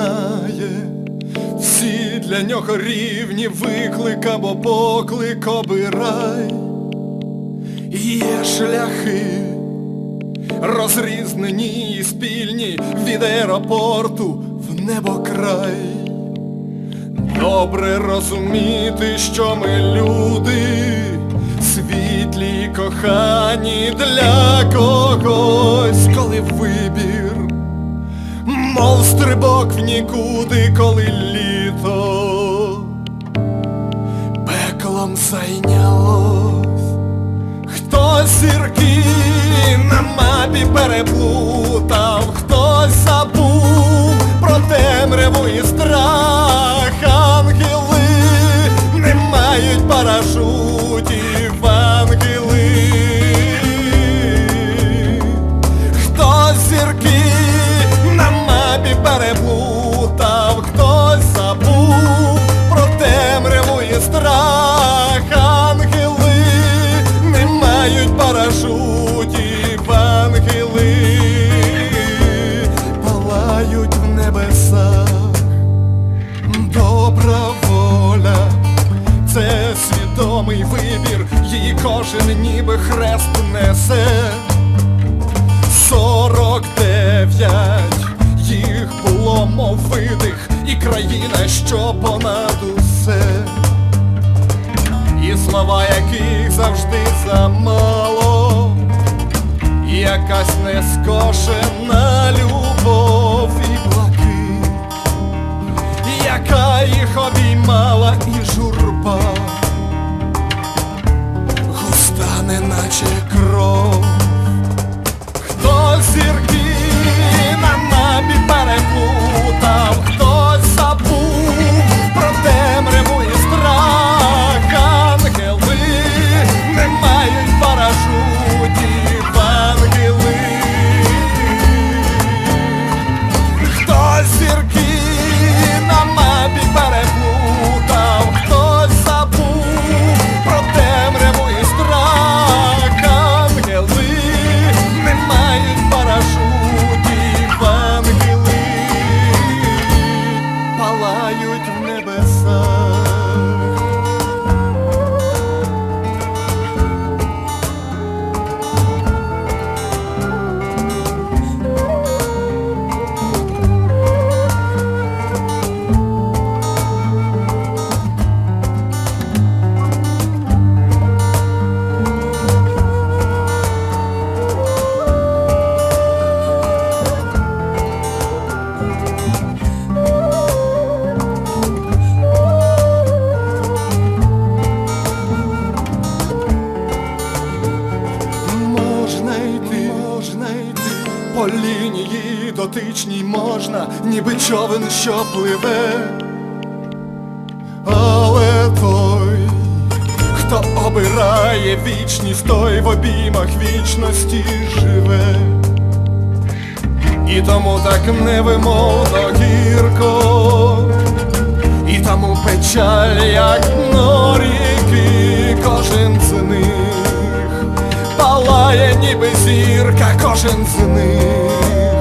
знає, всі для нього рівні виклик або поклик обирай. Є шляхи, розрізнені і спільні від аеропорту в небокрай. Добре розуміти, що ми люди, світлі й кохані для когось, коли вибір, мов стрибок в нікуди, коли літо пеклом зайнялось. хто зірки на мапі переплутав, свідомий вибір, її кожен ніби хрест несе. Сорок дев'ять їх було мов видих, і країна, що понад усе, і слова яких завжди замало, і якась нескошена любов і блакит, яка їх обіймала і журба, неначе кров. По лінії дотичній можна, ніби човен, що пливе. Але той, хто обирає вічність, той в обіймах вічності живе. І тому так невимовно гірко, і тому печаль, як кожен них